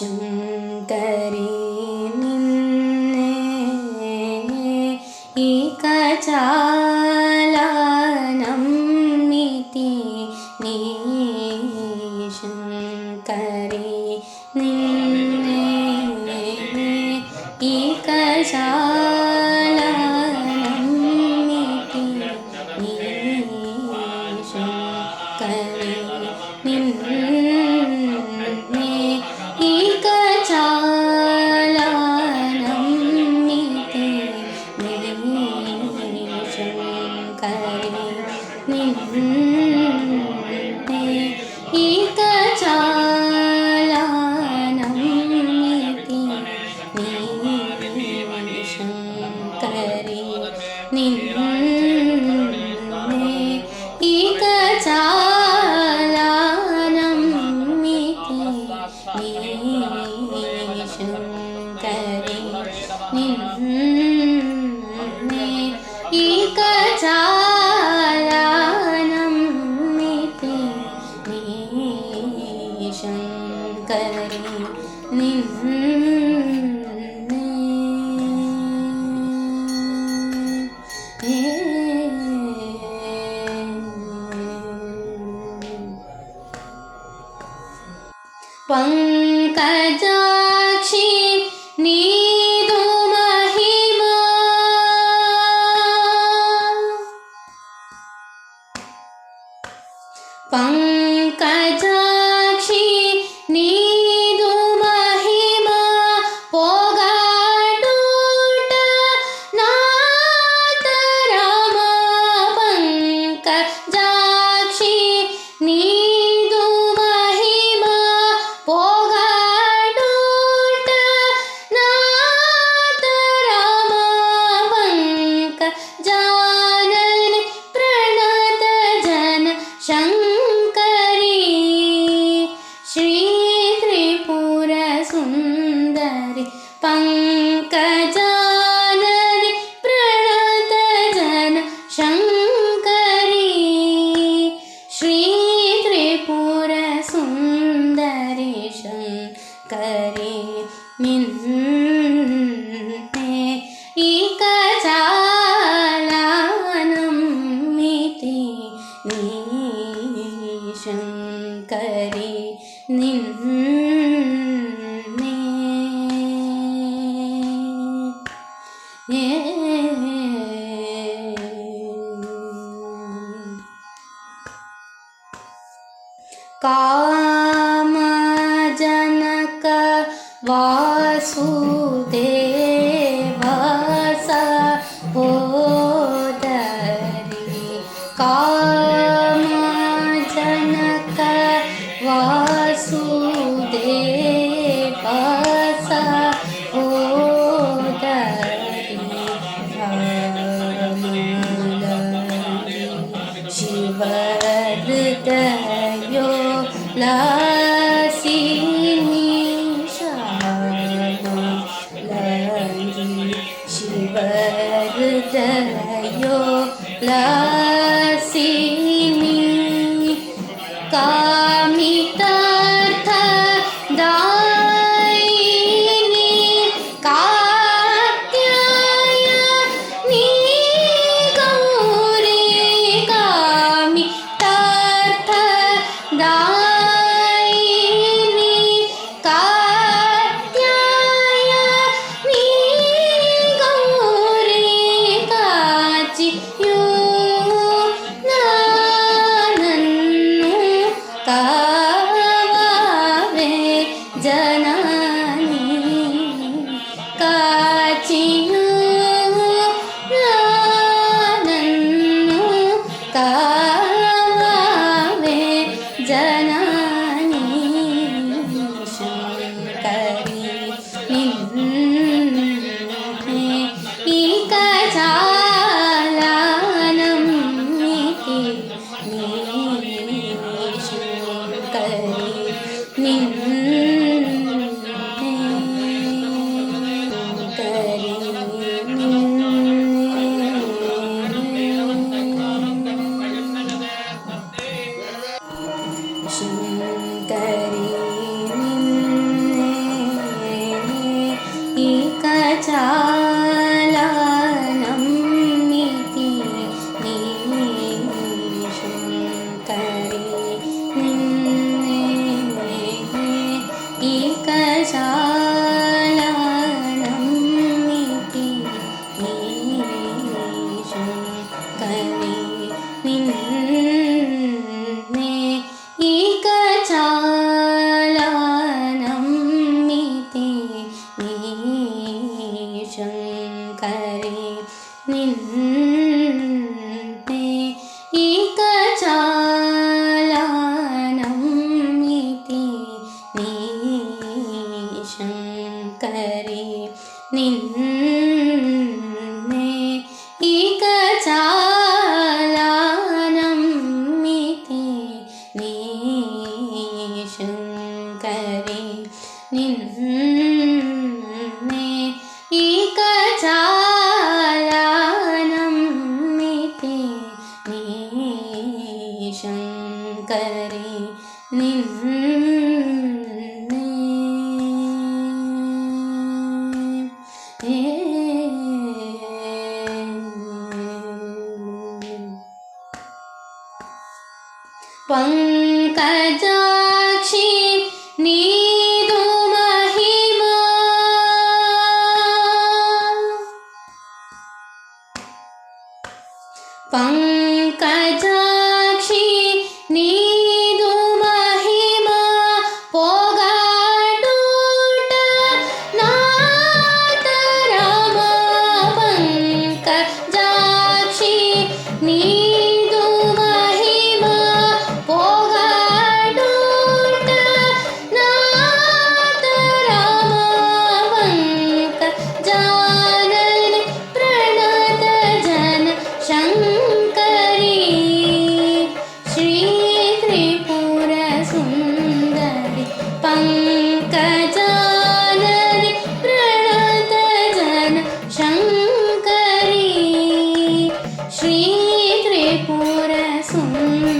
ശങ്കരി നിന്നെ ഈ കചാലനം മിതി നീ ശങ്കരി നിന്നെ ഈ കചാലനം മിതി നീ ശങ്കരി നിന്നെ पङ्कजा कामजनक वासुदेस ओद कनक वासुदे Mamita. ശങ്കരേ നിന്നെ ഈകചാലനം ഇതി നീ ശങ്കരേ നിന്നെ ഈകചാലനം ഇതി നീ ശങ്കരേ നിന്നെ 嗯。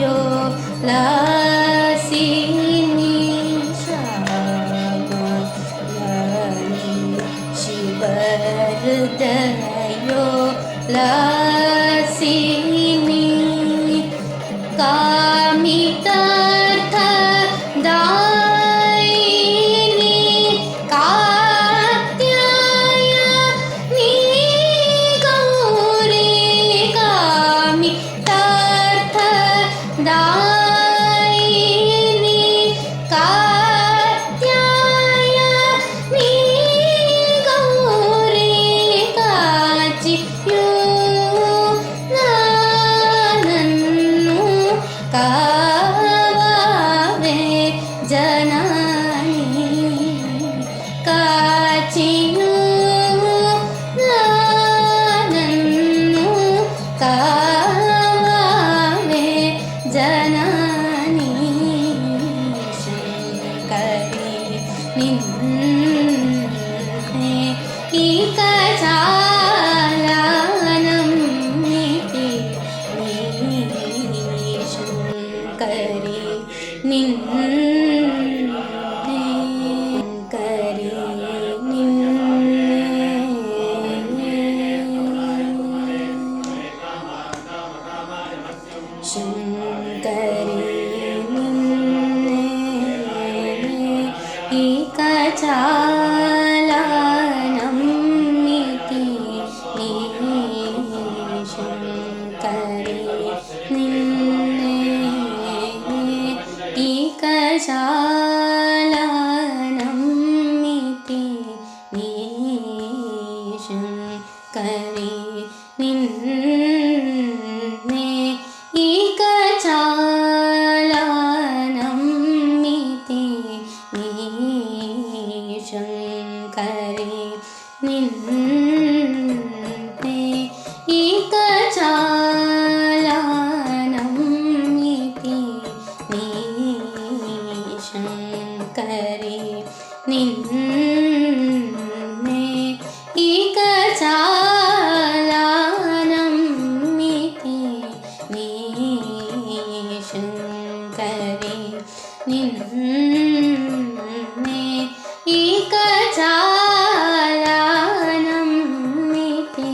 your love. sing ശാല കരി. നിന്നെ ഇക ചാലാനം മിതി നീശങ്കരി നിന്നെ ഇക ചാലാനം മിതി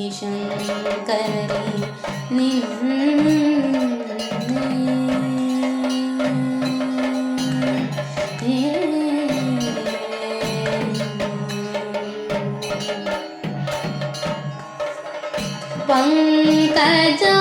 നീശങ്കരി നിന്നെ 哎这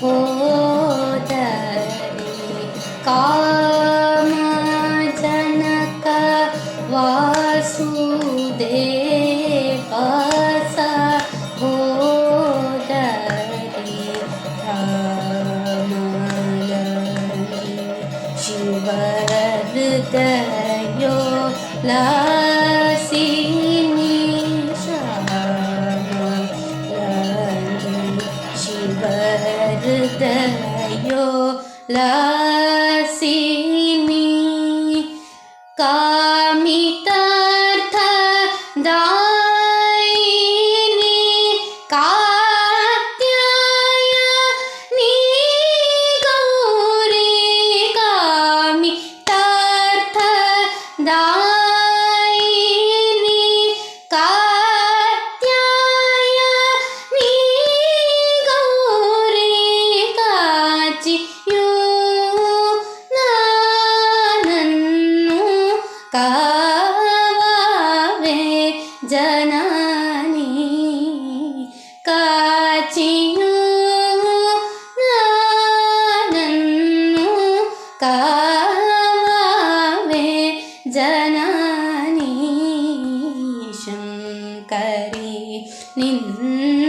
ও வாழ்த்துதலையோ லா കരി. നിന്ന